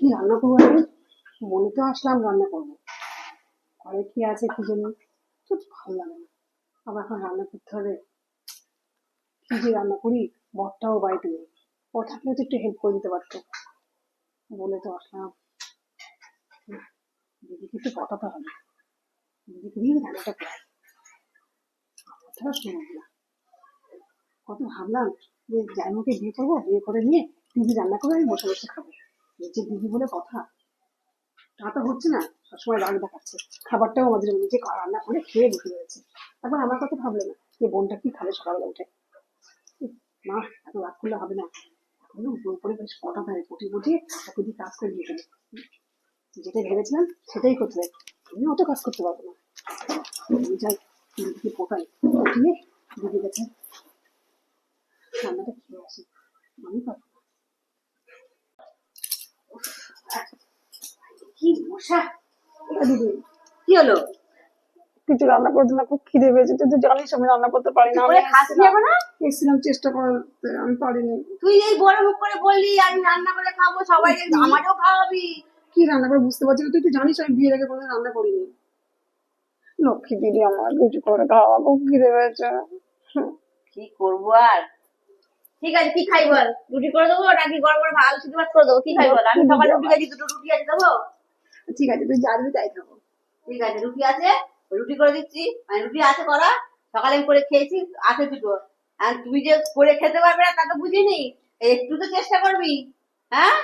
কি রান্না করব মনে তো আসলাম রান্না করব। ঘরে কি আছে কি জন্য তো ভালো লাগে না। আবার এখন রান্না করতে হবে। কি যে রান্না করি, বরটাও বাড়িতে নেই। ও থাকলে তো একটু হেল্প করে দিতে পারতো। বলে তো আসলাম। দিদিকে একটু পটাতে হবে। দিদিকে দিয়ে রান্নাটা করাই না। কত ভাবলাম যে জাইমুকে বিয়ে করব, বিয়ে করে নিয়ে দিদি রান্না করে আমি বসে বসে খাব। যে দিদি বলে কথা, তা তো হচ্ছে না। সবসময় রাগ দেখাচ্ছে। খাবারটাও আমাদের নিজে রান্না করে খেয়ে বসে রয়েছে। তারপর আমার কথা ভাবলে না যে বোনটা কি খাবে সকালবেলা উঠে। মা, এত রাগ করলে হবে না। উপরে বেশ কটা থাকে পটি পটিয়ে তাকে দিয়ে কাজ করে দিয়ে দেবে। যেটা ভেবেছিলাম সেটাই করতে হবে। আমি অত কাজ করতে পারব না। দিদিকে পোটাই পটিয়ে দিদি গেছে রান্নাটা খেয়ে আসি। আমি পারব কি মশা কি হলো? কিছু রান্না করতে না খুব খিদে পেয়েছে তুই তো জানিস আমি রান্না করতে পারি না আমি করে খাসনি এসেছিলাম- এসেছিলাম চেষ্টা করতে আমি পারিনি। তুই এই বড় মুখ করে বললি আমি রান্না করে খাব সবাই আমারও খাওয়াবি। কি রান্না করে বুঝতে পারছি না তুই তো জানিস আমি বিয়ের আগে কোনো রান্না করিনি। লক্ষ্মী দিদি আমার কিছু করে খাওয়া খুব খিদে পেয়েছে। কি করব আর? ঠিক আছে কি খাই বল? রুটি করে দেবো নাকি গরম গরম আলু সিদ্ধ ভাত করে দেবো? কি খাই বল? আমি সকালে রুটি খাইছি দুটো রুটি আছে দেবো? ঠিক আছে তুই যা দিবি তাই খাব। ঠিক আছে রুটি আছে রুটি করে দিচ্ছি। মানে রুটি আছে করা সকালে আমি করে খেয়েছি আছে দুটো। আর তুই যে করে খেতে পারবে না তা তো বুঝিনি। একটু তো চেষ্টা করবি হ্যাঁ?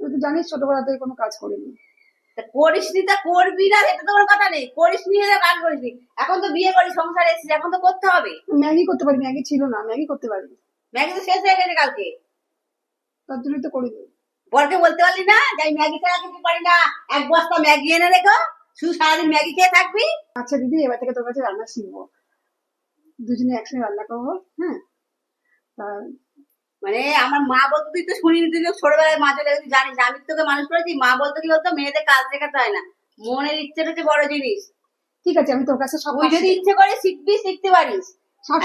তুই তো জানিস ছোটবেলা থেকে কোনো কাজ করিনি। করিস নি তা করবি না এটা তো কথা নেই। করিস নি কাজ করিস নি এখন তো বিয়ে করি সংসারে এসেছিস এখন তো করতে হবে। ম্যাগি করতে পারি ম্যাগি ছিল না ম্যাগি করতে পারি ম্যাগি তো শেষ হয়ে গেছে কালকে। তার জন্যই তো করিনি। বরকে বলতে পারলি না যে আমি ম্যাগি ছাড়া কিছু পারি না? এক বস্তা ম্যাগি এনে রেখো। শুধু সারাদিন ম্যাগি খেয়ে থাকবি। আচ্ছা দিদি এবার থেকে তোর কাছে রান্না শিখব। দুজনে একসঙ্গে রান্না করব হ্যাঁ? মানে আমার মা বলতো তুই তো শুনিনি তুই তো ছোটবেলায় মা চলে গেছিস জানিস আমি তোকে মানুষ করেছি মা বলতো কি বলতো মেয়েদের কাজ দেখাতে হয় না। মনের ইচ্ছেটা হচ্ছে বড় জিনিস। ঠিক আছে আমি তোর কাছে সব তুই যদি ইচ্ছে করে শিখবি শিখতে পারিস। সব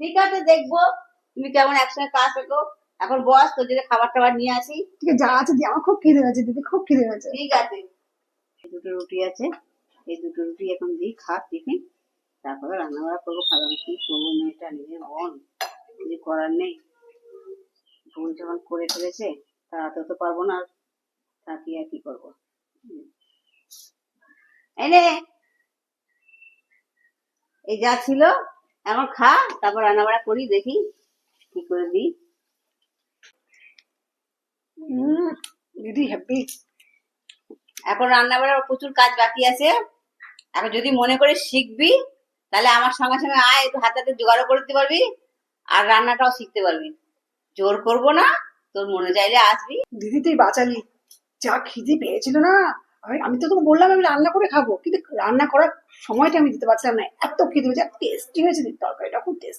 ঠিক আছে দেখব। তুমি কেমন একসঙ্গে কাজ শেখো। এখন বস তোর জন্য খাবার টাবার নিয়ে আসি। ঠিক আছে যা আছে দিদি আমার খুব খিদে হয়েছে দিদি খুব খিদে হয়েছে ঠিক আছে। এই দুটো রুটি আছে এই দুটো রুটি এখন দিই খা টিফিন। তারপরে রান্না বান্না করব খাবার কি করব মেয়েটা নিজের মন কিছু করার নেই। ভুল যখন করে ফেলেছে তাড়াতে তো পারব না তাকিয়ে আর কি করব। এনে এই যা ছিল এখন খা তারপর রান্না বান্না করি দেখি কি করে দিই। দিদি হ্যাপি এখন রান্না বান্নার প্রচুর কাজ বাকি আছে। এখন যদি মনে করে শিখবি, তাহলে আমার সঙ্গে সঙ্গে আয়, একটু হাতে হাতে জোগাড়ও করে দিতে পারবি, আর রান্নাটাও শিখতে পারবি। জোর করব না, তোর মনে চাইলে আসবি। দিদি তুই বাঁচালি। যা খিদে পেয়েছিল না আমি তো তোকে বললাম আমি রান্না করে খাব, কিন্তু রান্না করার সময়টা আমি দিতে পারছিলাম না। এত খিদে হয়েছে টেস্টি হয়েছে তরকারিটা খুব টেস্টি